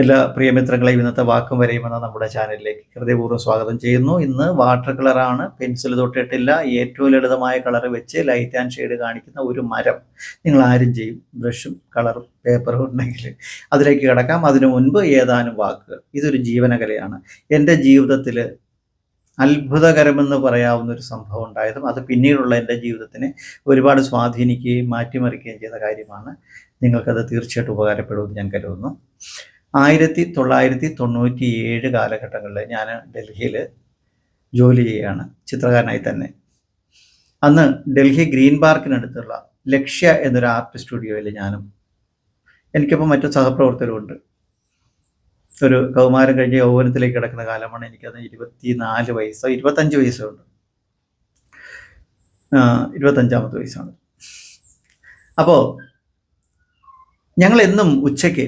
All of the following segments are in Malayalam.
എല്ലാ പ്രിയമിത്രങ്ങളെയും ഇന്നത്തെ വാക്കും വരെയും നമ്മുടെ ചാനലിലേക്ക് ഹൃദയപൂർവം സ്വാഗതം ചെയ്യുന്നു. ഇന്ന് വാട്ടർ കളറാണ് പെൻസിൽ തൊട്ടിട്ടില്ല. ഏറ്റവും ലളിതമായ കളർ വെച്ച് ലൈറ്റ് ആൻഡ് ഷെയ്ഡ് കാണിക്കുന്ന ഒരു മരം. നിങ്ങൾ ആരും ചെയ്യും. ബ്രഷും കളറും പേപ്പറും ഉണ്ടെങ്കിൽ അതിലേക്ക് കിടക്കാം. അതിനു മുൻപ് ഏതാനും വാക്കുകൾ. ഇതൊരു ജീവനകലയാണ്. എന്റെ ജീവിതത്തിൽ അത്ഭുതകരമെന്ന് പറയാവുന്ന ഒരു സംഭവം ഉണ്ടായതും അത് പിന്നീടുള്ള എന്റെ ജീവിതത്തിനെ ഒരുപാട് സ്വാധീനിക്കുകയും മാറ്റിമറിക്കുകയും ചെയ്ത കാര്യമാണ്. നിങ്ങൾക്കത് തീർച്ചയായിട്ടും ഉപകാരപ്പെടുമെന്ന് ഞാൻ കരുതുന്നു. ആയിരത്തി തൊള്ളായിരത്തി തൊണ്ണൂറ്റി ഏഴ് കാലഘട്ടങ്ങളിൽ ഞാൻ ഡൽഹിയിൽ ജോലി ചെയ്യുകയാണ് ചിത്രകാരനായി തന്നെ. അന്ന് ഡൽഹി ഗ്രീൻ പാർക്കിനടുത്തുള്ള ലക്ഷ്യ എന്നൊരു ആർട്ട് സ്റ്റുഡിയോയിൽ ഞാനും എനിക്കിപ്പോൾ മറ്റു സഹപ്രവർത്തകരുമുണ്ട്. ഒരു കൗമാരം കഴിഞ്ഞ് യൗവനത്തിലേക്ക് കിടക്കുന്ന കാലമാണ് എനിക്കത് ഇരുപത്തി നാല് വയസ്സോ ഇരുപത്തഞ്ച് വയസ്സോ ഉണ്ട്. ഇരുപത്തഞ്ചാമത്തെ വയസ്സാണ്. അപ്പോൾ ഞങ്ങൾ എന്നും ഉച്ചയ്ക്ക്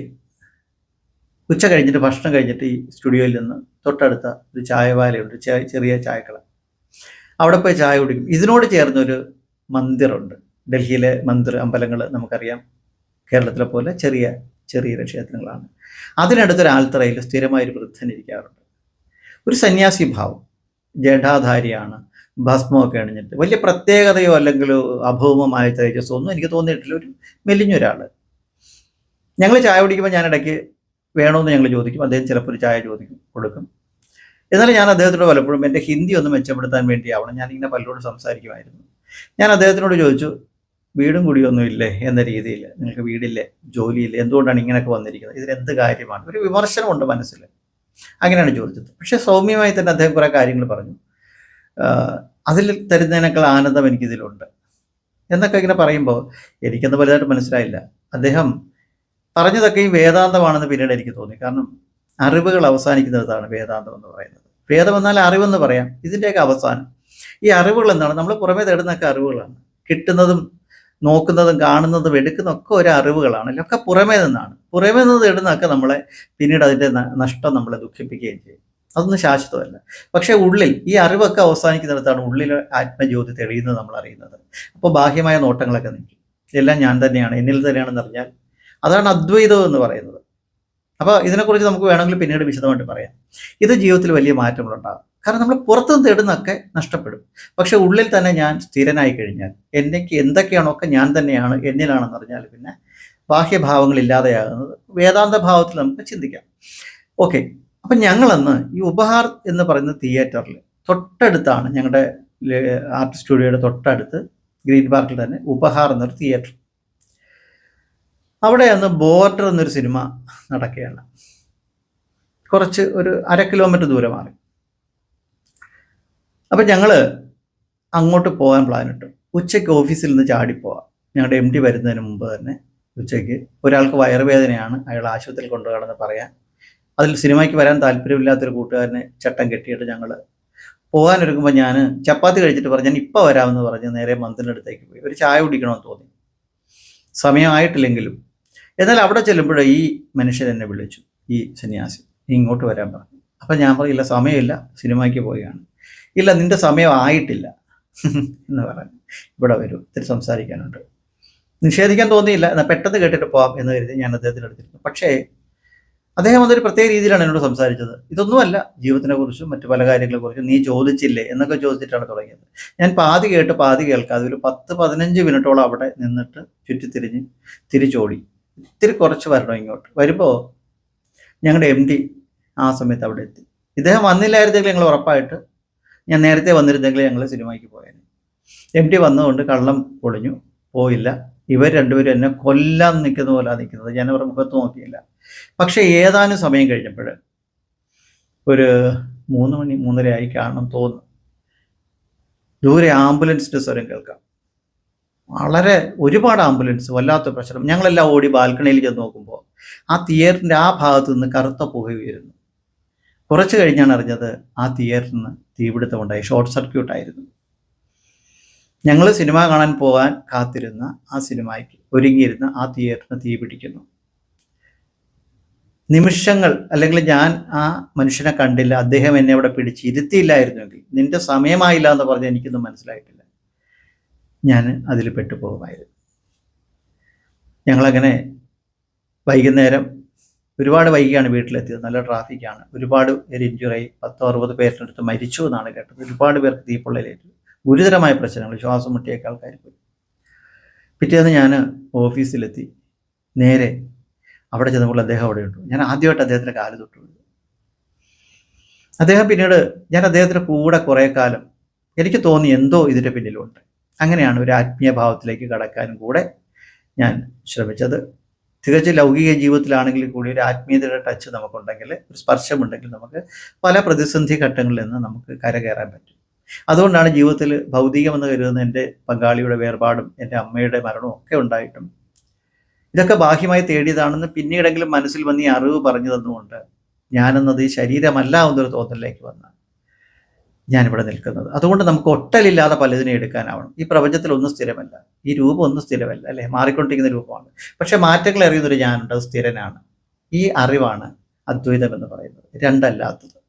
ഉച്ച കഴിഞ്ഞിട്ട് ഭക്ഷണം കഴിഞ്ഞിട്ട് ഈ സ്റ്റുഡിയോയിൽ നിന്ന് തൊട്ടടുത്ത ഒരു ചായവാലയുണ്ട് ചായ ചെറിയ ചായക്കട. അവിടെ പോയി ചായ കുടിക്കും. ഇതിനോട് ചേർന്നൊരു മന്ദിറുണ്ട്. ഡൽഹിയിലെ മന്ദിർ അമ്പലങ്ങൾ നമുക്കറിയാം. കേരളത്തിലെ പോലെ ചെറിയ ചെറിയ ക്ഷേത്രങ്ങളാണ് അതിനടുത്തൊരു ആൽത്തറയിൽ സ്ഥിരമായ ഒരു വൃദ്ധൻ ഇരിക്കാറുണ്ട്. ഒരു സന്യാസി ഭാവം ജഡാധാരിയാണ് ഭസ്മമൊക്കെ അണിഞ്ഞിട്ട്. വലിയ പ്രത്യേകതയോ അല്ലെങ്കിൽ അഭൗമമായ തേജസ്സോ ഒന്നും എനിക്ക് തോന്നിയിട്ടില്ല. ഒരു മെലിഞ്ഞൊരാൾ ഞങ്ങൾ ചായ കുടിക്കുമ്പോൾ ഞാൻ ഇടയ്ക്ക് വേണമെന്ന് ഞങ്ങൾ ചോദിക്കും. അദ്ദേഹം ചിലപ്പോൾ ഒരു ചായ ചോദിക്കും കൊടുക്കും. എന്നാലും ഞാൻ അദ്ദേഹത്തോട് പലപ്പോഴും എന്റെ ഹിന്ദി ഒന്ന് മെച്ചപ്പെടുത്താൻ വേണ്ടിയാവണം. ഞാനിങ്ങനെ പലരോട് സംസാരിക്കുമായിരുന്നു. ഞാൻ അദ്ദേഹത്തിനോട് ചോദിച്ചു വീടും കുടിയൊന്നും ഇല്ലേ? എന്ന രീതിയിൽ. നിങ്ങൾക്ക് വീടില്ലേ? ജോലിയില്ലേ? എന്തുകൊണ്ടാണ് ഇങ്ങനെയൊക്കെ വന്നിരിക്കുന്നത്? ഇതിലെന്ത് കാര്യമാണ്? ഒരു വിമർശനമുണ്ട് മനസ്സിൽ. അങ്ങനെയാണ് ചോദിച്ചത്. പക്ഷേ സൗമ്യമായി തന്നെ അദ്ദേഹം കുറേ കാര്യങ്ങൾ പറഞ്ഞു. അതിൽ തരുന്നതിനേക്കാൾ ആനന്ദം എനിക്കിതിലുണ്ട്. എന്നൊക്കെ ഇങ്ങനെ പറയുമ്പോൾ എനിക്കൊന്നും വലുതായിട്ട് മനസ്സിലായില്ല. അദ്ദേഹം പറഞ്ഞതൊക്കെ ഈ വേദാന്തമാണെന്ന് പിന്നീട് എനിക്ക് തോന്നി. കാരണം അറിവുകൾ അവസാനിക്കുന്നതാണ് വേദാന്തം എന്ന് പറയുന്നത്. വേദം എന്നാൽ അറിവെന്ന് പറയാം. ഇതിന്റെയൊക്കെ അവസാനം. ഈ അറിവുകൾ എന്താണ്? നമ്മൾ പുറമേ തേടുന്നൊക്കെ അറിവുകളാണ്. കിട്ടുന്നതും നോക്കുന്നതും കാണുന്നതും എടുക്കുന്നതൊക്കെ ഒരു അറിവുകളാണ്. ഒക്കെ പുറമേ നിന്നാണ്. പുറമേ നിന്ന് തേടുന്നതൊക്കെ നമ്മളെ പിന്നീട് അതിന്റെ നഷ്ടം നമ്മളെ ദുഃഖിപ്പിക്കുകയും ചെയ്യും. അതൊന്നും ശാശ്വതമല്ല. പക്ഷേ ഉള്ളിൽ ഈ അറിവൊക്കെ അവസാനിക്കുന്നിടത്താണ് ഉള്ളിൽ ആത്മജ്യോതി തെളിയുന്നത് നമ്മൾ അറിയുന്നത് അപ്പോൾ ബാഹ്യമായ നോട്ടങ്ങളൊക്കെ നിൽക്കും എല്ലാം ഞാൻ തന്നെയാണ്. എന്നിൽ തന്നെയാണെന്ന് അറിഞ്ഞാൽ അതാണ് അദ്വൈതം എന്ന് പറയുന്നത്. അപ്പോൾ ഇതിനെക്കുറിച്ച് നമുക്ക് വേണമെങ്കിൽ പിന്നീട് വിശദമായിട്ട് പറയാം. ഇത് ജീവിതത്തിൽ വലിയ മാറ്റങ്ങളുണ്ടാകും. കാരണം നമ്മൾ പുറത്തുനിന്ന് തേടുന്നൊക്കെ നഷ്ടപ്പെടും. പക്ഷെ ഉള്ളിൽ തന്നെ ഞാൻ സ്ഥിരനായി കഴിഞ്ഞാൽ എന്നേക്ക് എന്തൊക്കെയാണോ ഒക്കെ ഞാൻ തന്നെയാണ് എന്നിലാണെന്ന് അറിഞ്ഞാൽ പിന്നെ ബാഹ്യഭാവങ്ങൾ ഇല്ലാതെയാകുന്നത് വേദാന്ത ഭാവത്തിൽ നമുക്ക് ചിന്തിക്കാം. ഓക്കെ. അപ്പം ഞങ്ങളന്ന് ഈ ഉപഹാർ എന്ന് പറയുന്ന തിയേറ്ററിൽ തൊട്ടടുത്താണ് ഞങ്ങളുടെ ആർട്ട് സ്റ്റുഡിയോയുടെ തൊട്ടടുത്ത് ഗ്രീൻ പാർക്കിൽ തന്നെ ഉപഹാർ എന്നൊരു തിയേറ്റർ. അവിടെ അന്ന് ബോർഡർ എന്നൊരു സിനിമ നടക്കുകയാണ്. കുറച്ച് ഒരു അര കിലോമീറ്റർ ദൂരെ മാറി. അപ്പം ഞങ്ങൾ അങ്ങോട്ട് പോകാൻ പ്ലാൻ പ്ലാനിട്ടു ഉച്ചയ്ക്ക് ഓഫീസിൽ നിന്ന് ചാടിപ്പോവാം ഞങ്ങളുടെ എം ഡി വരുന്നതിന് മുമ്പ് തന്നെ ഉച്ചയ്ക്ക് ഒരാൾക്ക് വയറുവേദനയാണ് അയാൾ ആശുപത്രിയിൽ കൊണ്ടുപോകണമെന്ന് പറയാൻ. അതിൽ സിനിമയ്ക്ക് വരാൻ താല്പര്യമില്ലാത്തൊരു കൂട്ടുകാരനെ ചട്ടം കെട്ടിയിട്ട് ഞങ്ങൾ പോകാനൊരുക്കുമ്പോൾ ഞാൻ ചപ്പാത്തി കഴിച്ചിട്ട് പറഞ്ഞു ഞാൻ ഇപ്പോൾ വരാമെന്ന് പറഞ്ഞ് നേരെ മന്ത്രിന്റെ അടുത്തേക്ക് പോയി. ഒരു ചായ കുടിക്കണമെന്ന് തോന്നി. സമയമായിട്ടില്ലെങ്കിലും എന്നാൽ അവിടെ ചെല്ലുമ്പോൾ ഈ മനുഷ്യൻ എന്നെ വിളിച്ചു. ഈ സന്യാസി നീ ഇങ്ങോട്ട് വരാൻ പറഞ്ഞു. അപ്പം ഞാൻ പറയില്ല സമയമില്ല സിനിമയ്ക്ക് പോവുകയാണ്. ഇല്ല നിന്റെ സമയം ആയിട്ടില്ല എന്ന് പറഞ്ഞു. ഇവിടെ വരൂ ഇത്തിരി സംസാരിക്കാനുണ്ട്. നിഷേധിക്കാൻ തോന്നിയില്ല എന്നാൽ പെട്ടെന്ന് കേട്ടിട്ട് പോവാം എന്ന് കരുതി ഞാൻ അദ്ദേഹത്തിന്റെ അടുത്തിരുന്നു പക്ഷേ അദ്ദേഹം അതൊരു പ്രത്യേക രീതിയിലാണ് എന്നോട് സംസാരിച്ചത്. ഇതൊന്നുമല്ല ജീവിതത്തിനെ കുറിച്ചും മറ്റു പല കാര്യങ്ങളെ കുറിച്ചും നീ ചോദിച്ചില്ലേ എന്നൊക്കെ ചോദിച്ചിട്ടാണ് തുടങ്ങിയത്. ഞാൻ പാതി കേട്ട് പാതി കേൾക്കാതെ ഒരു പത്ത് പതിനഞ്ച് മിനിറ്റോളം അവിടെ നിന്നിട്ട് ചുറ്റിത്തിരിഞ്ഞ് തിരിച്ചോടി. ഇത്തിരി കുറച്ച് വരണം ഇങ്ങോട്ട്. വരുമ്പോൾ ഞങ്ങളുടെ എം ഡി ആ സമയത്ത് അവിടെ എത്തി. ഇദ്ദേഹം വന്നില്ലായിരുന്നെങ്കിൽ ഞങ്ങൾ ഉറപ്പായിട്ട് ഞാൻ നേരത്തെ വന്നിരുന്നെങ്കിൽ ഞങ്ങൾ സിനിമയ്ക്ക് പോയേനെ. എം ഡി വന്നതുകൊണ്ട് കള്ളം പൊളിഞ്ഞു. പോയില്ല. ഇവർ രണ്ടുപേരും എന്നെ കൊല്ലാൻ നിൽക്കുന്ന പോലെ നിൽക്കുന്നത് ഞാൻ അവരുടെ മുഖത്ത് നോക്കിയില്ല. പക്ഷേ ഏതാനും സമയം കഴിഞ്ഞപ്പോൾ ഒരു മൂന്ന് മണി മൂന്നര ആയി കാണണം തോന്നുന്നു. ദൂരെ ആംബുലൻസിന്റെ സ്വരം കേൾക്കാം. വളരെ ഒരുപാട് ആംബുലൻസ് വല്ലാത്ത പ്രശ്നം. ഞങ്ങളെല്ലാം ഓടി ബാൽക്കണിയിൽ ചെന്ന് നോക്കുമ്പോൾ ആ തിയേറ്ററിന്റെ ആ ഭാഗത്ത് നിന്ന് കറുത്ത പുക ഉയരുന്നു കുറച്ച് കഴിഞ്ഞാണ് അറിഞ്ഞത് ആ തിയേറ്ററിന് തീപിടുത്തമുണ്ടായി ഷോർട്ട് സർക്യൂട്ട് ആയിരുന്നു. ഞങ്ങൾ സിനിമ കാണാൻ പോകാൻ കാത്തിരുന്ന ആ സിനിമയ്ക്ക് ഒരുങ്ങിയിരുന്ന ആ തിയേറ്ററിന് തീ പിടിക്കുന്നു. നിമിഷങ്ങൾ അല്ലെങ്കിൽ ഞാൻ ആ മനുഷ്യനെ കണ്ടില്ല അദ്ദേഹം എന്നെ അവിടെ പിടിച്ച് ഇരുത്തിയില്ലായിരുന്നുവെങ്കിൽ നിന്റെ സമയമായില്ല എന്ന് പറഞ്ഞ് എനിക്കൊന്നും മനസ്സിലായിട്ടില്ല. ഞാൻ അതിൽ പെട്ടുപോകുമായിരുന്നു. ഞങ്ങളങ്ങനെ വൈകുന്നേരം ഒരുപാട് വൈകിയാണ് വീട്ടിലെത്തിയത്. നല്ല ട്രാഫിക്കാണ്. ഒരുപാട് പേര് ഇഞ്ചുറായി പത്തോ അറുപത് പേരുടെ അടുത്ത് മരിച്ചു എന്നാണ് കേട്ടത്. ഒരുപാട് പേർക്ക് തീപ്പൊള്ളലേറ്റു. ഗുരുതരമായ പ്രശ്നങ്ങൾ. ശ്വാസം മുട്ടിയൊക്കെ ആൾക്കാർ പോയി. പിറ്റേന്ന് ഞാൻ ഓഫീസിലെത്തി. നേരെ അവിടെ ചെന്നപ്പോൾ അദ്ദേഹം അവിടെ ഉണ്ട്. ഞാൻ ആദ്യമായിട്ട് അദ്ദേഹത്തിന്റെ കാൽ തൊട്ടു അദ്ദേഹം പിന്നീട് ഞാൻ അദ്ദേഹത്തിന്റെ കൂടെ കുറേ കാലം എനിക്ക് തോന്നി എന്തോ ഇതിന്റെ പിന്നിലുണ്ട്. അങ്ങനെയാണ് ഒരു ആത്മീയ ഭാവത്തിലേക്ക് കടക്കാനും കൂടെ ഞാൻ ശ്രമിച്ചത്. തികച്ചും ലൗകിക ജീവിതത്തിലാണെങ്കിൽ കൂടി ഒരു ആത്മീയതയുടെ ടച്ച് നമുക്കുണ്ടെങ്കിൽ ഒരു സ്പർശമുണ്ടെങ്കിൽ നമുക്ക് പല പ്രതിസന്ധി ഘട്ടങ്ങളിൽ നിന്ന് നമുക്ക് കരകയറാൻ പറ്റും. അതുകൊണ്ടാണ് ജീവിതത്തിൽ ഭൗതികമെന്ന് കരുതുന്ന എന്റെ പങ്കാളിയുടെ വേർപാടും എന്റെ അമ്മയുടെ മരണവും ഒക്കെ ഉണ്ടായിട്ടും ഇതൊക്കെ ബാഹ്യമായി തേടിയതാണെന്ന് പിന്നീടെങ്കിലും മനസ്സിൽ വന്ന് ഈ അറിവ് പറഞ്ഞു തന്നുകൊണ്ട് ഞാനെന്നത് ഈ ശരീരമല്ല എന്നൊരു തോന്നലിലേക്ക് വന്ന ഞാനിവിടെ നിൽക്കുന്നത്. അതുകൊണ്ട് നമുക്ക് ഒട്ടലില്ലാതെ പലതിനെ എടുക്കാനാവണം. ഈ പ്രപഞ്ചത്തിൽ ഒന്നും സ്ഥിരമല്ല. ഈ രൂപം ഒന്നും സ്ഥിരമല്ല അല്ലേ? മാറിക്കൊണ്ടിരിക്കുന്ന രൂപമാണ്. പക്ഷേ മാറ്റങ്ങൾ അറിയുന്നൊരു ഞാനുണ്ട് അത് സ്ഥിരനാണ്. ഈ അറിവാണ് അദ്വൈതം എന്ന് പറയുന്നത്. രണ്ടല്ലാത്തത്.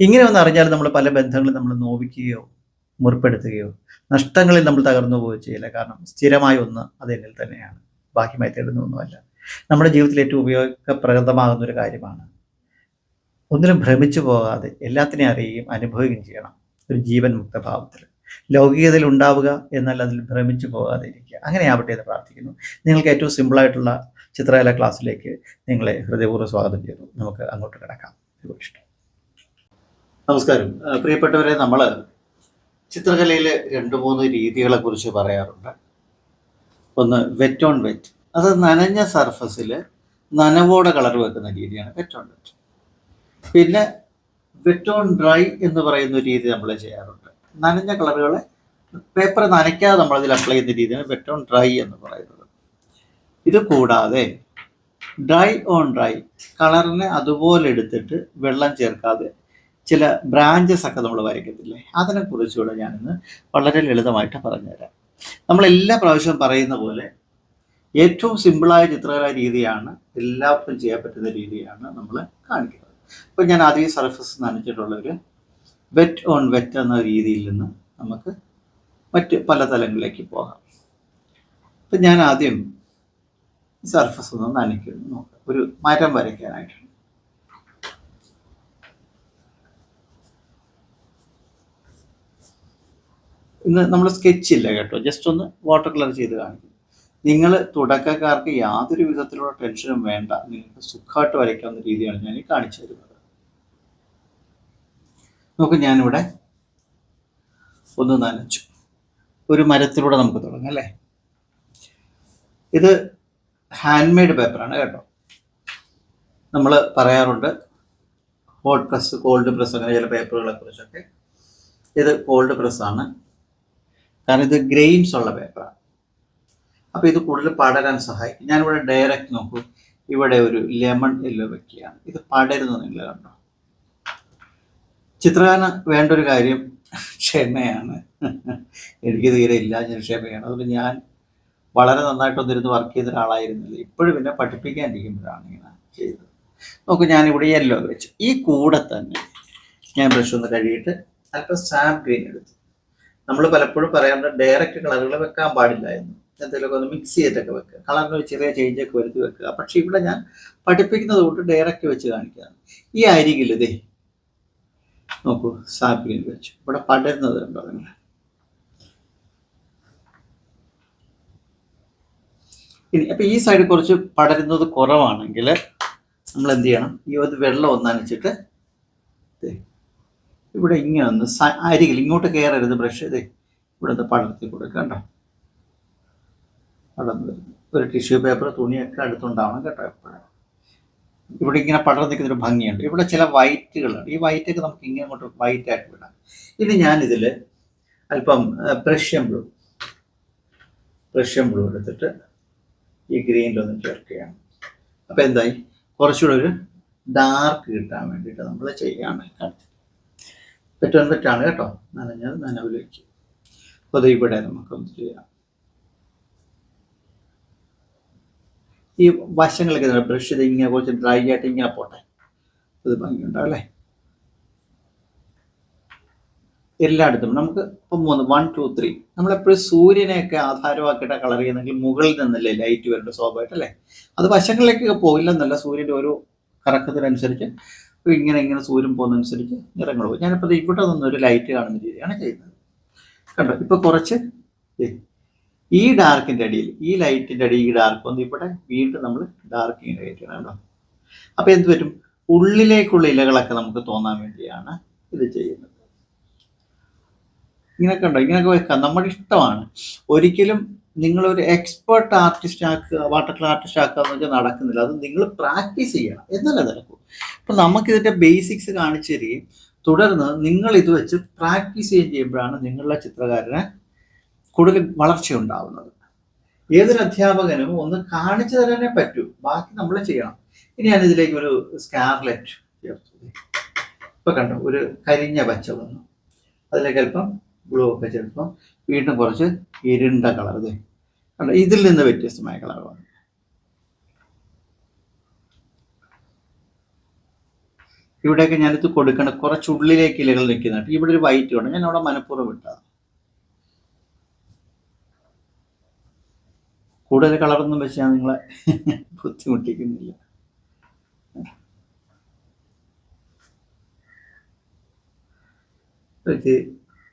ഇങ്ങനെ ഒന്ന് അറിഞ്ഞാൽ നമ്മൾ പല ബന്ധങ്ങളും നമ്മൾ നോവിക്കുകയോ മുറിപ്പെടുത്തുകയോ നഷ്ടങ്ങളിൽ നമ്മൾ തകർന്നു പോവുകയോ ചെയ്യില്ല. കാരണം സ്ഥിരമായ ഒന്ന് അത് എന്നിൽ തന്നെയാണ്. ബാഹ്യമായി തേടുന്ന ഒന്നുമല്ല. നമ്മുടെ ജീവിതത്തിൽ ഏറ്റവും ഉപയോഗപ്രദമാകുന്ന ഒരു കാര്യമാണ് ഒന്നിലും ഭ്രമിച്ചു പോകാതെ എല്ലാത്തിനെയും അറിയുകയും അനുഭവിക്കുകയും ചെയ്യണം. ഒരു ജീവൻ മുക്തഭാവത്തിൽ. ലൗകികതയിൽ ഉണ്ടാവുക എന്നാൽ അതിൽ ഭ്രമിച്ചു പോകാതെ ഇരിക്കുക. അങ്ങനെ ആവട്ടെ എന്ന് പ്രാർത്ഥിക്കുന്നു. നിങ്ങൾക്ക് ഏറ്റവും സിമ്പിളായിട്ടുള്ള ചിത്രകല ക്ലാസ്സിലേക്ക് നിങ്ങളെ ഹൃദയപൂർവം സ്വാഗതം ചെയ്യുന്നു. നമുക്ക് അങ്ങോട്ട് കിടക്കാം. ഇഷ്ടം. നമസ്കാരം. പ്രിയപ്പെട്ടവരെ നമ്മൾ ചിത്രകലയിലെ രണ്ട് മൂന്ന് രീതികളെ കുറിച്ച് പറയാറുണ്ട്. ഒന്ന് വെറ്റ് ഓൺ വെറ്റ് അത് നനഞ്ഞ സർഫസിൽ നനവോടെ കളർ വെക്കുന്ന രീതിയാണ് വെറ്റ് ഓൺ വെറ്റ് പിന്നെ വെറ്റ് ഓൺ ഡ്രൈ എന്ന് പറയുന്ന രീതി നമ്മൾ ചെയ്യാറുണ്ട്. നനഞ്ഞ കളറുകളെ പേപ്പർ നനയ്ക്കാതെ അതിൽ അപ്ലൈ ചെയ്യുന്ന രീതിയാണ് വെറ്റ് ഓൺ ഡ്രൈ എന്ന് പറയുന്നത്. ഇത് കൂടാതെ ഡ്രൈ ഓൺ ഡ്രൈ കളറിനെ അതുപോലെ എടുത്തിട്ട് വെള്ളം ചേർക്കാതെ ചില ബ്രാഞ്ചസ് ഒക്കെ നമ്മൾ വരയ്ക്കത്തില്ലേ? അതിനെ കുറിച്ചുകൂടെ ഞാനിന്ന് വളരെ ലളിതമായിട്ട് പറഞ്ഞുതരാം. നമ്മൾ എല്ലാ പ്രാവശ്യവും പറയുന്ന പോലെ ഏറ്റവും സിമ്പിളായ ചിത്രകലാ രീതിയാണ് എല്ലാവർക്കും ചെയ്യാൻ പറ്റുന്ന രീതിയാണ് നമ്മൾ കാണിക്കുന്നത്. ഇപ്പം ഞാൻ ആദ്യം സർഫസ് നനച്ചിട്ടുള്ള ഒരു വെറ്റ് ഓൺ വെറ്റ് എന്ന രീതിയിൽ നിന്ന് നമുക്ക് മറ്റ് പല തലങ്ങളിലേക്ക് പോകാം. അപ്പം ഞാൻ ആദ്യം സർഫസ് ഒന്ന് നനയ്ക്കുന്നു. നോക്കാം ഒരു മരം വരയ്ക്കാനായിട്ടാണ്. ഇന്ന് നമ്മൾ സ്കെച്ച് ഇല്ല കേട്ടോ ജസ്റ്റ് ഒന്ന് വാട്ടർ കളർ ചെയ്ത് കാണിക്കും നിങ്ങൾ തുടക്കക്കാർക്ക് യാതൊരു വിധത്തിലുള്ള ടെൻഷനും വേണ്ട. നിങ്ങൾക്ക് സുഖമായിട്ട് വരയ്ക്കാവുന്ന രീതിയാണ് ഞാൻ കാണിച്ചു തരുന്നത്. നോക്ക് ഞാനിവിടെ ഒന്ന് നനച്ചു. ഒരു മരത്തിലൂടെ നമുക്ക് തുടങ്ങാം അല്ലേ? ഇത് ഹാൻഡ് മെയ്ഡ് പേപ്പറാണ് കേട്ടോ. നമ്മൾ പറയാറുണ്ട് ഹോട്ട് പ്രസ് കോൾഡ് പ്രസ് അങ്ങനെ ചില പേപ്പറുകളെ കുറിച്ചൊക്കെ. ഇത് കോൾഡ് പ്രസ്സാണ് കാരണം ഇത് ഗ്രെയിൻസ് ഉള്ള പേപ്പറാണ് അപ്പോൾ ഇത് കൂടുതൽ പടരാൻ സഹായിക്കും. ഞാനിവിടെ ഡയറക്റ്റ് നോക്കൂ. ഇവിടെ ഒരു ലെമൺ എല്ലോ വെക്കുകയാണ്. ഇത് പടരുന്നത് നിങ്ങൾ കണ്ടോ? ചിത്രകാരന് വേണ്ട ഒരു കാര്യം ക്ഷമയാണ്. എനിക്ക് തീരെ ഇല്ല ഞാൻ ക്ഷമയാണ്. അതുകൊണ്ട് ഞാൻ വളരെ നന്നായിട്ടൊന്നിരുന്ന് വർക്ക് ചെയ്ത ഒരാളായിരുന്നില്ല. ഇപ്പോഴും പിന്നെ പഠിപ്പിക്കാനിരിക്കുമ്പോഴാണ് ഇങ്ങനെ ചെയ്തത്. നോക്കൂ ഞാനിവിടെ യെല്ലോ വെച്ചു. ഈ കൂടെ തന്നെ ഞാൻ ബ്രഷ് ഒന്ന് കഴുകിയിട്ട് അല്പം സാപ്പ് ഗ്രീൻ എടുത്തു. നമ്മൾ പലപ്പോഴും പറയാറുണ്ട് ഡയറക്റ്റ് കളറുകൾ വെക്കാൻ പാടില്ല എന്ന് എന്തെങ്കിലുമൊക്കെ ഒന്ന് മിക്സ് ചെയ്തിട്ടൊക്കെ വെക്കുക. കളറിന് ചെറിയ ചേഞ്ചൊക്കെ വരുത്തി വെക്കുക. പക്ഷേ ഇവിടെ ഞാൻ പഠിപ്പിക്കുന്നത് കൊണ്ട് ഡയറക്റ്റ് വെച്ച് കാണിക്കുകയാണ്. ഈ അരികിൽ ഇതേ നോക്കൂ സാപ്പിൽ വെച്ചു. ഇവിടെ പടരുന്നത് ഉണ്ടോ നിങ്ങൾ? ഇനി അപ്പം ഈ സൈഡ് കുറച്ച് പടരുന്നത് കുറവാണെങ്കിൽ നമ്മൾ എന്ത് ചെയ്യണം? ഈ ഒരു വെള്ളം ഒന്നനച്ചിട്ട് ഇവിടെ ഇങ്ങനെ ഒന്ന് അരികിൽ ഇങ്ങോട്ട് കയറരുത് ബ്രഷ്. ഇതേ ഇവിടെ ഒന്ന് പടർത്തി കൊടുക്കുക പടർന്നു ഒരു ടിഷ്യൂ പേപ്പർ തുണിയൊക്കെ അടുത്തുണ്ടാവണം കേട്ടോ എപ്പോഴും. ഇവിടെ ഇങ്ങനെ പടർന്നു നിൽക്കുന്ന ഒരു ഭംഗിയുണ്ട്. ഇവിടെ ചില വൈറ്റുകളുണ്ട് ഈ വൈറ്റൊക്കെ നമുക്ക് ഇങ്ങനെ അങ്ങോട്ട് വൈറ്റ് ആയിട്ട് വിടാം. ഇനി ഞാനിതിൽ അല്പം ബ്രഷ്യം ബ്ലൂ ബ്രഷ്യം ബ്ലൂ എടുത്തിട്ട് ഈ ഗ്രീനിലൊന്ന് ചേർക്കുകയാണ്. അപ്പോൾ എന്തായി? കുറച്ചുകൂടെ ഒരു ഡാർക്ക് കിട്ടാൻ വേണ്ടിയിട്ട് നമ്മൾ ചെയ്യുകയാണ് പെറ്റോൻ പെറ്റാണ് കേട്ടോ. നനഞ്ഞത് നനവിലേക്ക്. അപ്പോൾ ഇവിടെ നമുക്കൊന്ന് ചെയ്യാം. ഈ വശങ്ങളൊക്കെ ബ്രഷ് ചെയ്ത് ഇങ്ങനെ കുറച്ച് ഡ്രൈ ആയിട്ട് ഇങ്ങനെ പോട്ടെ. അത് ഭംഗിയുണ്ടാവും അല്ലേ? എല്ലായിടത്തും നമുക്ക് ഇപ്പം മൂന്ന് വൺ ടു ത്രീ നമ്മളെപ്പോഴും സൂര്യനെയൊക്കെ ആധാരമാക്കിയിട്ട് കളർ ചെയ്യുന്നെങ്കിൽ മുകളിൽ നിന്നല്ലേ ലൈറ്റ് വരേണ്ട സ്വാഭാവികമായിട്ട് അല്ലേ? അത് വശങ്ങളിലേക്കൊക്കെ പോയില്ലെന്നല്ല സൂര്യന്റെ ഓരോ കറക്കത്തിനനുസരിച്ച് ഇങ്ങനെ ഇങ്ങനെ സൂര്യൻ പോകുന്നതനുസരിച്ച് നിറങ്ങൾ പോകും ഞാനിപ്പോൾ ഇവിടെ നിന്ന് ഒരു ലൈറ്റ് കാണുന്ന രീതിയാണ് ചെയ്യുന്നത്. കണ്ടോ? ഇപ്പോൾ കുറച്ച് ഈ ഡാർക്കിന്റെ അടിയിൽ ഈ ലൈറ്റിന്റെ അടിയിൽ ഈ ഡാർക്ക് വന്ന് ഇവിടെ വീണ്ടും നമ്മൾ ഡാർക്ക് ഇങ്ങനെ കയറ്റണം കേട്ടോ. അപ്പോൾ എന്ത് പറ്റും? ഉള്ളിലേക്കുള്ള ഇലകളൊക്കെ നമുക്ക് തോന്നാൻ വേണ്ടിയാണ് ഇത് ചെയ്യുന്നത്. ഇങ്ങനെയൊക്കെ ഉണ്ടോ? ഇങ്ങനെയൊക്കെ വെക്കാം. നമ്മുടെ ഇഷ്ടമാണ്. ഒരിക്കലും നിങ്ങളൊരു എക്സ്പേർട്ട് ആർട്ടിസ്റ്റ് ആക്കുക വാട്ടർ കളർ ആർട്ടിസ്റ്റ് ആക്കുക എന്ന് വെച്ചാൽ നടക്കുന്നില്ല. അത് നിങ്ങൾ പ്രാക്ടീസ് ചെയ്യണം. എന്നല്ല നടക്കൂ. അപ്പം നമുക്ക് ഇതിന്റെ ബേസിക്സ് കാണിച്ചു തരികയും തുടർന്ന് നിങ്ങൾ ഇത് വെച്ച് പ്രാക്ടീസ് ചെയ്യുകയും ചെയ്യുമ്പോഴാണ് നിങ്ങളുടെ ചിത്രകാരന് കൂടുതൽ വളർച്ച ഉണ്ടാവുന്നത്. ഏതൊരു അധ്യാപകനും ഒന്ന് കാണിച്ചു തരാനേ പറ്റൂ. ബാക്കി നമ്മൾ ചെയ്യണം. ഇനി ഞാൻ ഇതിലേക്ക് ഒരു സ്കാർലെറ്റ് ചേർത്തു. ഇപ്പൊ കണ്ടു ഒരു കരിഞ്ഞ പച്ച വന്നു. അതിലേക്ക് അല്പം ബ്ലൂ ഒക്കെ ചേർത്തും വീണ്ടും കുറച്ച് ഇരുണ്ട കളർ ഇതേ. കണ്ടോ ഇതിൽ നിന്ന് വ്യത്യസ്തമായ കളർ വന്നു. ഇവിടെയൊക്കെ ഞാനിത് കൊടുക്കണം കുറച്ച് ഉള്ളിലേക്ക് ഇലകൾ നിൽക്കുന്നുണ്ട്. ഇവിടെ ഒരു വൈറ്റ് വേണം. ഞാൻ അവിടെ മനഃപൂർവം വിട്ടതാണ് കൂടുതൽ കളറൊന്നും വെച്ച് ഞാൻ നിങ്ങളെ ബുദ്ധിമുട്ടിക്കുന്നില്ല.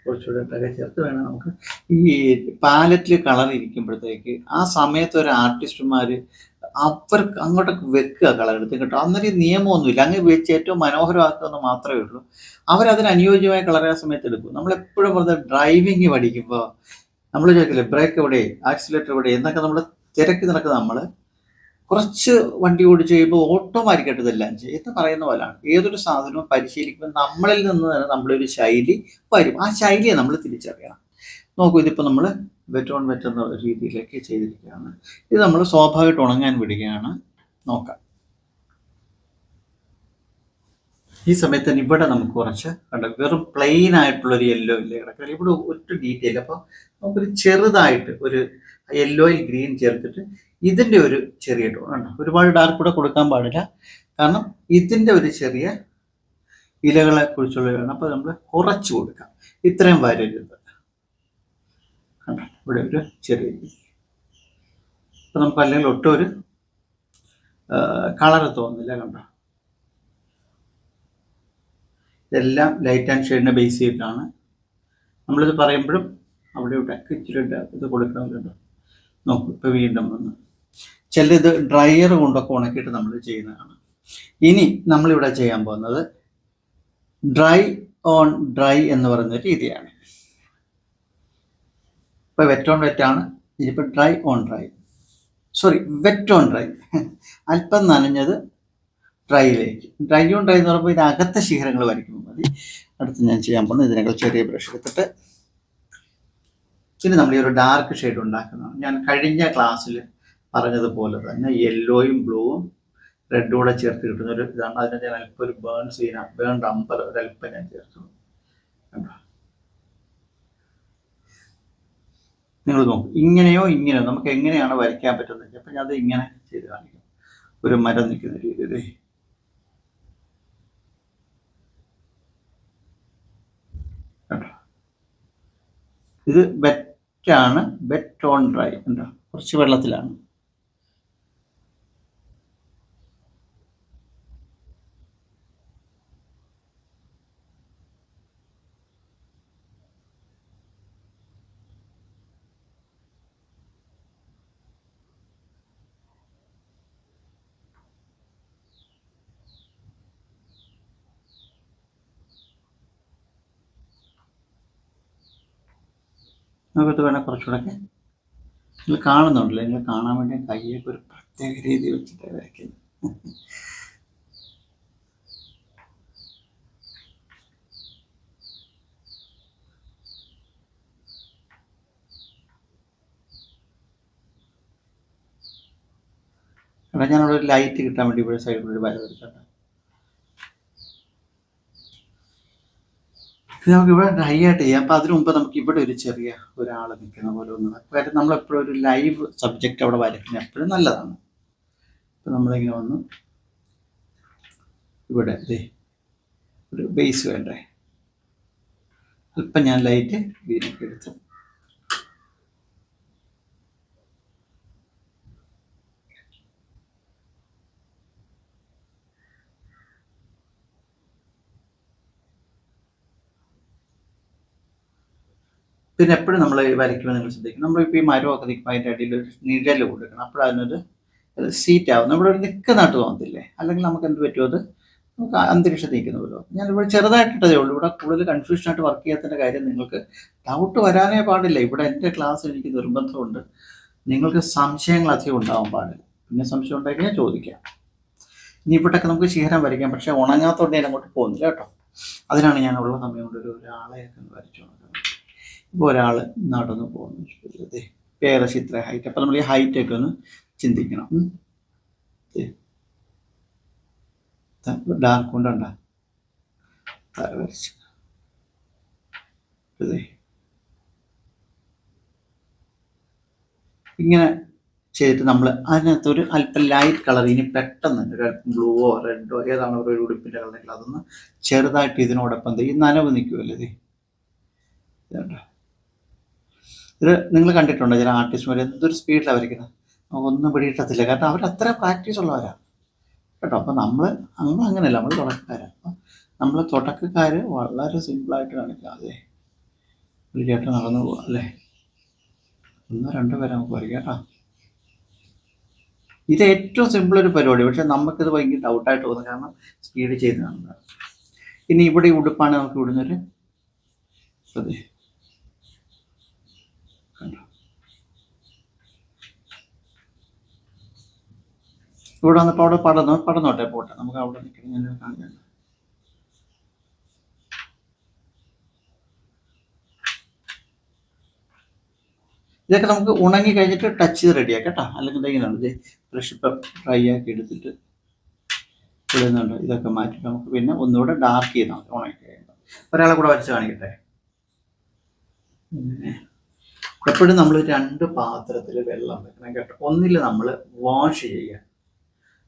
കുറച്ചുകൂടെ ഇട്ടൊക്കെ ചേർത്ത് വേണം നമുക്ക്. ഈ പാലറ്റിൽ കളർ ഇരിക്കുമ്പോഴത്തേക്ക് ആ സമയത്ത് ഒരു ആർട്ടിസ്റ്റുമാർ അവർക്ക് അങ്ങോട്ടൊക്കെ വെക്കുക കളർ എടുത്ത് കേട്ടോ. അന്നൊരു നിയമമൊന്നുമില്ല. അങ്ങ് വെച്ച് ഏറ്റവും മനോഹരമാക്കുക മാത്രമേ ഉള്ളൂ. അവരതിന് അനുയോജ്യമായ കളർ ആ സമയത്ത് എടുക്കും. നമ്മളെപ്പോഴും പറഞ്ഞ ഡ്രൈവിങ് പഠിക്കുമ്പോൾ നമ്മൾ ചോദിക്കില്ലേ ബ്രേക്ക് എവിടെ ആക്സിലേറ്റർ എവിടെ എന്നൊക്കെ നമ്മൾ തിരക്കി നടക്കുന്ന നമ്മൾ കുറച്ച് വണ്ടി ഓടിച്ച് കഴിയുമ്പോൾ ഓട്ടോമാറ്റിക്കായിട്ട് ഇതെല്ലാം ചെയ്യും. എന്ന് പറയുന്ന പോലെയാണ് ഏതൊരു സാധനവും പരിശീലിക്കുമ്പോൾ നമ്മളിൽ നിന്ന് തന്നെ നമ്മളൊരു ശൈലി വരും. ആ ശൈലിയെ നമ്മൾ തിരിച്ചറിയണം. നോക്കൂ ഇതിപ്പോൾ നമ്മൾ വെറ്റ് ഓൺ വെറ്റ് എന്ന രീതിയിലേക്ക് ചെയ്തിരിക്കുകയാണ്. ഇത് നമ്മൾ സ്വാഭാവികമായിട്ട് ഉണങ്ങാൻ വിടുകയാണ്. നോക്കാം. ഈ സമയത്ത് തന്നെ ഇവിടെ നമുക്ക് കുറച്ച് കണ്ട? വെറും പ്ലെയിൻ ആയിട്ടുള്ള ഒരു യെല്ലോ ഇല്ലേ കിടക്കുക ഇവിടെ ഒറ്റ ഡീറ്റെയിൽ അപ്പോൾ നമുക്കൊരു ചെറുതായിട്ട് ഒരു യെല്ലോയിൽ ഗ്രീൻ ചേർത്തിട്ട് ഇതിന്റെ ഒരു ചെറിയ ടോൺ ഉണ്ട് ഒരുപാട് ഡാർക്ക് കൂടെ കൊടുക്കാൻ പാടില്ല. കാരണം ഇതിന്റെ ഒരു ചെറിയ ഇലകളെ കുറിച്ചുള്ള വേണം അപ്പോൾ നമ്മൾ കുറച്ച് കൊടുക്കാം. ഇത്രയും വരരുത്. കണ്ടോ? ഇവിടെ ഒരു ചെറിയ അപ്പം നമുക്ക് അല്ലെങ്കിൽ ഒട്ടും ഒരു കളർ തോന്നുന്നില്ല കണ്ടോ? ഇതെല്ലാം ലൈറ്റ് ആൻഡ് ഷെയ്ഡിനെ ബേസ് ചെയ്തിട്ടാണ്. നമ്മളിത് പറയുമ്പോഴും അവിടെ ഇവിടെ ഇച്ചിരി ഇത് കൊടുക്കണമെന്നുണ്ടോ നോക്കൂ ഇപ്പോൾ വീണ്ടും വന്ന്. ചിലത് ഡ്രയർ കൊണ്ടൊക്കെ ഉണക്കിയിട്ട് നമ്മൾ ചെയ്യുന്നതാണ്. ഇനി നമ്മളിവിടെ ചെയ്യാൻ പോകുന്നത് ഡ്രൈ ഓൺ ഡ്രൈ എന്ന് പറയുന്ന രീതിയാണ്. ഇപ്പോൾ വെറ്റ് ഓൺ വെറ്റ് ആണ്. ഇതിപ്പോൾ dry on dry sorry wet on dry അല്പം നനഞ്ഞത് ഡ്രൈയിലേക്ക് ഡ്രൈ ഓൺ ഡ്രൈ എന്ന് പറയുമ്പോൾ ഇതിനകത്തെ ശിഖരങ്ങൾ വരയ്ക്കുമ്പോൾ മതി. അടുത്ത് ഞാൻ ചെയ്യാൻ പോകുന്നത് ഇതിനേക്കാൾ ചെറിയ ബ്രഷ് എടുത്തിട്ട് പിന്നെ നമ്മൾ ഈ ഒരു ഡാർക്ക് ഷെയ്ഡ് ഉണ്ടാക്കുന്നതാണ്. ഞാൻ കഴിഞ്ഞ ക്ലാസ്സിൽ പറഞ്ഞതുപോലെ തന്നെ യെല്ലോയും ബ്ലൂവും റെഡും കൂടെ ചേർത്ത് കിട്ടുന്ന ഒരു ഇതാണ്. അതിനെ ഞാൻ അല്പം ഒരു ബേൺ സീന ബേൺ അമ്പർ ഒരു അല്പം ഞാൻ ചേർത്തു. നിങ്ങൾ നോക്കും. ഇങ്ങനെയോ ഇങ്ങനെയോ നമുക്ക് എങ്ങനെയാണ് വരയ്ക്കാൻ പറ്റുന്നത് അപ്പം ഞാൻ അത് ഇങ്ങനെ ചെയ്ത് കാണിക്കും. ഒരു മരം നിൽക്കുന്ന രീതിയിൽ കണ്ടോ ഇത് ബെറ്റാണ് ബെറ്റ് ഓൺ ഡ്രൈ എന്താ കുറച്ച് വെള്ളത്തിലാണ്. നമുക്കിത് വേണേൽ കുറച്ചുകൂടെ നിങ്ങൾ കാണുന്നുണ്ടല്ലോ. നിങ്ങൾ കാണാൻ വേണ്ടി കയ്യൊക്കെ ഒരു പ്രത്യേക രീതി വെച്ചിട്ട് വരയ്ക്കുന്നത് ഞാനവിടെ ഒരു ലൈറ്റ് കിട്ടാൻ വേണ്ടി ഇവിടെ സൈഡിൽ ഒരു വര വരച്ചിട്ടുണ്ട് ഇത് നമുക്ക് ഇവിടെ ഡ്രൈ ആയിട്ട് ചെയ്യാം. അപ്പൊ അതിനു മുമ്പ് നമുക്ക് ഇവിടെ ഒരു ചെറിയ ഒരാൾ നിൽക്കുന്ന പോലെ ഒന്ന് കാര്യം നമ്മൾ എപ്പോഴും ഒരു ലൈവ് സബ്ജക്റ്റ് അവിടെ വരയ്ക്കുന്നത് എപ്പോഴും നല്ലതാണ്. അപ്പം നമ്മളിങ്ങനെ വന്ന് ഇവിടെ ദേ ഒരു ബേസ് വേണ്ടേ? അല്പം ഞാൻ ലൈറ്റ് വീനൊക്കെ എടുത്തു പിന്നെ എപ്പോഴും നമ്മൾ വരയ്ക്കുമ്പോൾ നിങ്ങൾ ശ്രദ്ധിക്കണം. നമ്മളിപ്പോൾ ഈ മരമൊക്കെ നിൽക്കുമ്പോൾ അതിന്റെ അടിയിൽ ഒരു നിഴൽ കൊടുക്കണം അപ്പോഴതിനൊരു സീറ്റ് ആവും. ഒരു നിൽക്കുന്നതായിട്ട് തോന്നത്തില്ലേ? അല്ലെങ്കിൽ നമുക്ക് എന്ത് പറ്റുമോ അത്? നമുക്ക് അന്തരീക്ഷത്തിൽ നിൽക്കുന്ന പോലെ. ഞാനിവിടെ ചെറുതായിട്ടിട്ടതേ ഉള്ളൂ. ഇവിടെ കൂടുതൽ കൺഫ്യൂഷനായിട്ട് വർക്ക് ചെയ്യാത്തതിന്റെ കാര്യം നിങ്ങൾക്ക് ഡൗട്ട് വരാനേ പാടില്ല. ഇവിടെ എന്റെ ക്ലാസ് എനിക്ക് നിർബന്ധമുണ്ട്. നിങ്ങൾക്ക് സംശയങ്ങൾ അധികം ഉണ്ടാവാൻ പാടില്ല. പിന്നെ സംശയം ഉണ്ടെങ്കിൽ ഞാൻ ചോദിക്കാം. ഇനി ഇവിടെയൊക്കെ നമുക്ക് ശീഹരം വരയ്ക്കാം. പക്ഷേ ഉണങ്ങാത്തോണ്ട് ഞാൻ അങ്ങോട്ട് പോകുന്നില്ല കേട്ടോ. അതിനാണ് ഞാൻ ഉള്ള സമയം കൊണ്ട് ഒരു ഒരാളെയൊക്കെ വരച്ചു കൊടുക്കുന്നത് ഇപ്പോൾ ഒരാൾ നടന്നു പോകുന്നു. പേരസ് ഇത്ര ഹൈറ്റ് അപ്പം നമ്മൾ ഈ ഹൈറ്റ് ഒക്കെ ഒന്ന് ചിന്തിക്കണം. ഡാർക്ക് കൊണ്ടുണ്ട ഇങ്ങനെ ചെയ്തിട്ട് നമ്മൾ അതിനകത്ത് ഒരു അല്പം ലൈറ്റ് കളർ ഇനി പെട്ടെന്ന് ഒരു അല്പം ബ്ലൂവോ റെഡോ ഏതാണ് ഒരു ഉടുപ്പിന്റെ കളർ അതൊന്ന് ചെറുതായിട്ട് ഇതിനോടൊപ്പം ഈ നനവ് നിൽക്കുമല്ലേ ഇത് ഇതുണ്ട് ഇത് നിങ്ങൾ കണ്ടിട്ടുണ്ട് ചില ആർട്ടിസ്റ്റ്മാർ എന്തൊരു സ്പീഡിലാണ് വരയ്ക്കുന്നത്. ഒന്നും പിടിയിട്ടത്തില്ല കാരണം അവർ അത്ര പ്രാക്ടീസ് ഉള്ളവരാണ് കേട്ടോ? അപ്പം നമ്മൾ നമ്മൾ അങ്ങനെയല്ല. നമ്മൾ തുടക്കക്കാരാണ് അപ്പം നമ്മൾ തുടക്കക്കാർ വളരെ സിമ്പിളായിട്ട് കാണിക്കുക അതെ വലിയായിട്ട് നടന്നു പോകാം അല്ലേ? ഒന്നോ രണ്ടോ പേരെ നമുക്ക് വരയ്ക്കാം കേട്ടോ. ഇത് ഏറ്റവും സിമ്പിൾ ഒരു പരിപാടി. പക്ഷേ നമുക്കിത് ഭയങ്കര ഡൗട്ടായിട്ട് തോന്നുന്നു കാരണം സ്പീഡ് ചെയ്ത് കാണുന്നതാണ് ഇനി ഇവിടെ ഉടുപ്പാണ് നമുക്ക് ഇവിടുന്നൊരു അതെ കണ്ടോ ഇവിടെ വന്നപ്പോൾ അവിടെ പടന്നു പടന്നോട്ടെ പോട്ടെ. നമുക്ക് അവിടെ നിൽക്കണം ഞാൻ കാണിക്കാം. ഇതൊക്കെ നമുക്ക് ഉണങ്ങി കഴിഞ്ഞിട്ട് ടച്ച് ചെയ്ത് റെഡിയാക്കാം കേട്ടോ. അല്ലെങ്കിൽ എന്തെങ്കിലും ഇത് ഫ്രഷ് ഇപ്പം ഫ്രൈ ആക്കി എടുത്തിട്ട് ഇടുന്നുണ്ട്. ഇതൊക്കെ മാറ്റിയിട്ട് നമുക്ക് പിന്നെ ഒന്നുകൂടെ ഡാർക്ക് ചെയ്താൽ മതി ഉണങ്ങി കഴിയുമ്പോൾ ഒരാളെ കൂടെ വരച്ച് കാണിക്കട്ടെ? എപ്പോഴും നമ്മൾ രണ്ട് പാത്രത്തിൽ വെള്ളം വെക്കണം കേട്ടോ. ഒന്നിൽ നമ്മൾ വാഷ് ചെയ്യുക.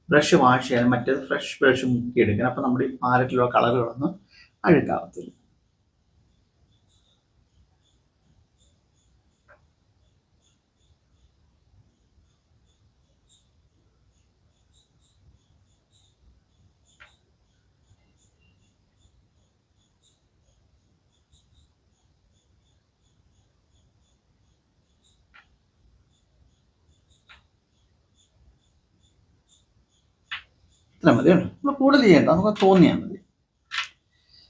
ബ്രഷ് വാഷ് ചെയ്യാൻ മറ്റേത് ഫ്രഷ് ബ്രഷ് മുക്കി അപ്പോൾ അപ്പം നമ്മുടെ ഈ പാലറ്റിലുള്ള കളറുകളൊന്നും അഴുക്കാവത്തില്ല. ഇത്ര മതി നമ്മൾ കൂടുതൽ ചെയ്യേണ്ട നമുക്ക് തോന്നിയാൽ മതി.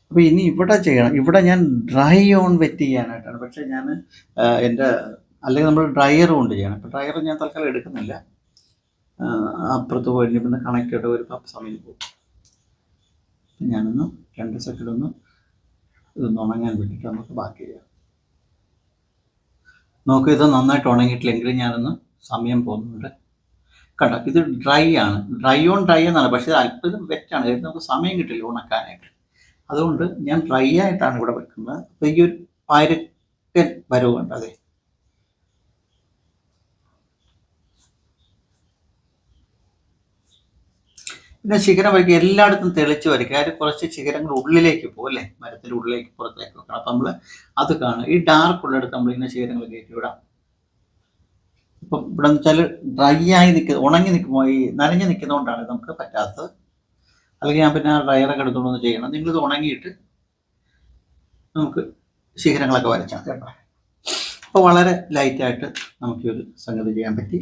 അപ്പോൾ ഇനി ഇവിടെ ചെയ്യണം. ഇവിടെ ഞാൻ ഡ്രൈ ഓൺ വെറ്റ് ചെയ്യാനായിട്ടാണ്. പക്ഷേ ഞാൻ എന്റെ അല്ലെങ്കിൽ നമ്മൾ ഡ്രയർ കൊണ്ട് ചെയ്യണം. ഇപ്പോൾ ഡ്രയർ ഞാൻ തൽക്കാലം എടുക്കുന്നില്ല. അപ്പുറത്ത് പോയിട്ട് പിന്നെ ചെയ്ത് ഒരു പത്ത് സമയം പോകും. ഞാനൊന്ന് രണ്ട് സെക്കൻഡ് ഒന്ന് ഇതൊന്ന് ഉണങ്ങാൻ വേണ്ടിയിട്ട് നമുക്ക് ബാക്കി ചെയ്യാം. നോക്കൂ ഇത് നന്നായിട്ട് ഉണങ്ങിയിട്ടില്ലെങ്കിൽ ഞാനൊന്ന് സമയം പോകുന്നുണ്ട്. കണ്ടോ? ഇത് ഡ്രൈ ആണ്. ഡ്രൈ ഓൺ ഡ്രൈ എന്നാണ്. പക്ഷേ ഇത് അല്പം ഇത് വെറ്റാണ് കാര്യം നമുക്ക് സമയം കിട്ടില്ല ഉണക്കാനായിട്ട്. അതുകൊണ്ട് ഞാൻ ഡ്രൈ ആയിട്ടാണ് ഇവിടെ വെക്കുന്നത്. അപ്പോൾ ഈ ഒരു പരുക്കൻ വരവുണ്ട് അതെ. പിന്നെ ശിഖരം വരയ്ക്കുക. എല്ലായിടത്തും തെളിച്ച് വരയ്ക്കുക. അതിൽ കുറച്ച് ശിഖരങ്ങൾ ഉള്ളിലേക്ക് പോകും അല്ലേ? മരത്തിന്റെ ഉള്ളിലേക്ക് പുറത്തേക്ക് വെക്കണം. അപ്പം നമ്മൾ അത് കാണുക ഈ ഡാർക്ക് ഉള്ളിടത്ത് നമ്മൾ ഇങ്ങനെ ശിഖരങ്ങൾ കയറ്റി വിടാം. ഇപ്പം ഇവിടെ വെച്ചാൽ ഡ്രൈ ആയി നിൽക്ക ഉണങ്ങി നിൽക്കുമ്പോൾ ഈ നനഞ്ഞ് നിൽക്കുന്നതുകൊണ്ടാണ് നമുക്ക് പറ്റാത്തത്. അല്ലെങ്കിൽ ഞാൻ പിന്നെ ഡ്രയറൊക്കെ എടുത്തുകൊണ്ടൊന്ന് ചെയ്യണം. നിങ്ങളിത് ഉണങ്ങിയിട്ട് നമുക്ക് ശിഖരങ്ങളൊക്കെ വരച്ചാൽ കേട്ടോ. അപ്പോൾ വളരെ ലൈറ്റായിട്ട് നമുക്ക് ഒരു സംഗതി ചെയ്യാൻ പറ്റി.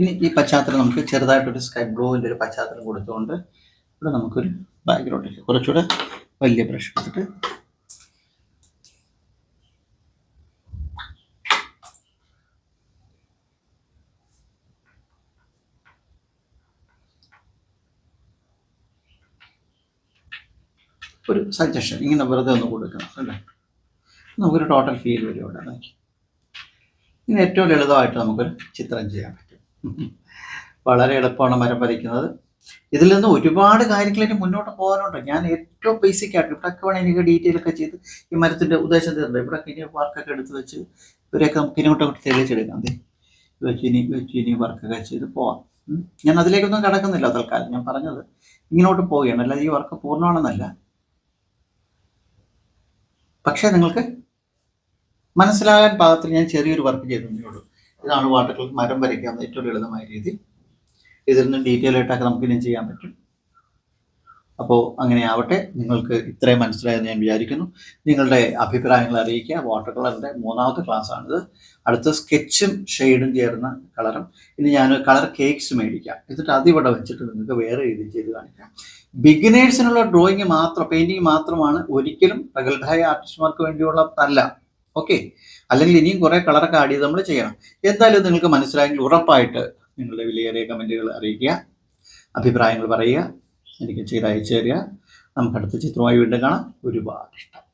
ഇനി ഈ പശ്ചാത്തലം നമുക്ക് ചെറുതായിട്ടൊരു സ്കൈ ബ്ലൂവിന്റെ ഒരു പശ്ചാത്തലം കൊടുത്തുകൊണ്ട് ഇവിടെ നമുക്കൊരു ബാക്ക്ഗ്രൗണ്ടിലേക്ക് കുറച്ചുകൂടെ വലിയ ബ്രഷ് എടുത്തിട്ട്. ഒരു സജഷൻ ഇങ്ങനെ വെറുതെ ഒന്ന് കൊടുക്കണം അല്ലേ? നമുക്കൊരു ടോട്ടൽ ഫീൽ വരും ഇവിടെ നോക്കി ഇങ്ങനെ ഏറ്റവും ലളിതമായിട്ട് നമുക്കൊരു ചിത്രം ചെയ്യാൻ പറ്റും. വളരെ എളുപ്പമാണ് മരം വരയ്ക്കുന്നത് ഇതിൽ നിന്ന് ഒരുപാട് കാര്യങ്ങൾ ഇനി മുന്നോട്ട് പോകാനുണ്ട്. ഞാൻ ഏറ്റവും ബേസിക് ആയിട്ട് ഇവിടെയൊക്കെ വേണമെങ്കിൽ എനിക്ക് ഡീറ്റെയിൽ ഒക്കെ ചെയ്ത് ഈ മരത്തിന്റെ തരുന്നുണ്ട് ഇവിടെയൊക്കെ ഇനി വർക്കൊക്കെ എടുത്ത് വെച്ച് ഇവരെയൊക്കെ നമുക്ക് ഇങ്ങോട്ടൊക്കെ തെളിയിച്ചെടുക്കാം. അതെ വെച്ച് ഇനി വെച്ച് ഇനി വർക്കൊക്കെ ചെയ്ത് പോവാം. ഞാൻ അതിലേക്കൊന്നും കടക്കുന്നില്ല തൽക്കാലം. ഞാൻ പറഞ്ഞത് ഇങ്ങോട്ട് പോവുകയാണ്. അല്ലാതെ ഈ വർക്ക് പൂർണമാണെന്നല്ല. പക്ഷേ നിങ്ങൾക്ക് മനസ്സിലാകാൻ പാകത്തിൽ ഞാൻ ചെറിയൊരു വർക്ക് ചെയ്തു ഇതാണ് വാട്ടർ മരം വരയ്ക്കാവുന്ന ഏറ്റവും ലളിതമായ രീതി. ഇതിൽ നിന്ന് ഡീറ്റെയിൽ ആയിട്ടൊക്കെ നമുക്ക് ഇനിയും ചെയ്യാൻ പറ്റും. അപ്പോൾ അങ്ങനെ ആവട്ടെ നിങ്ങൾക്ക് ഇത്രയും മനസ്സിലായെന്ന് ഞാൻ വിചാരിക്കുന്നു. നിങ്ങളുടെ അഭിപ്രായങ്ങൾ അറിയിക്കുക. വാട്ടർ കളറിന്റെ മൂന്നാമത്തെ ക്ലാസ് ആണിത്. അടുത്ത സ്കെച്ചും ഷെയ്ഡും ചേർന്ന കളറും ഇനി ഞാൻ കളർ കേക്ക്സ് മേടിക്കാം. എന്നിട്ട് അതിവിടെ വെച്ചിട്ട് നിങ്ങൾക്ക് വേറെ രീതിയിൽ ചെയ്ത് കാണിക്കാം. ബിഗിനേഴ്സിനുള്ള ഡ്രോയിങ് മാത്രം പെയിന്റിങ് മാത്രമാണ് ഒരിക്കലും പ്രഗത്ഭരായ ആർട്ടിസ്റ്റുമാർക്ക് വേണ്ടിയുള്ളതല്ല ഓക്കെ അല്ലെങ്കിൽ ഇനിയും കുറെ കളറൊക്കെ ആഡ് ചെയ്ത് നമ്മൾ ചെയ്യണം. എന്തായാലും നിങ്ങൾക്ക് മനസ്സിലായെങ്കിൽ ഉറപ്പായിട്ട് നിങ്ങളുടെ വിലയേറിയ കമന്റുകൾ അറിയിക്കുക അഭിപ്രായങ്ങൾ പറയുക എനിക്ക് ചെയ്ത് അയച്ചു തരിക നമുക്ക് അടുത്ത ചിത്രമായി വീണ്ടും കാണാം. ഒരുപാട് ഇഷ്ടം.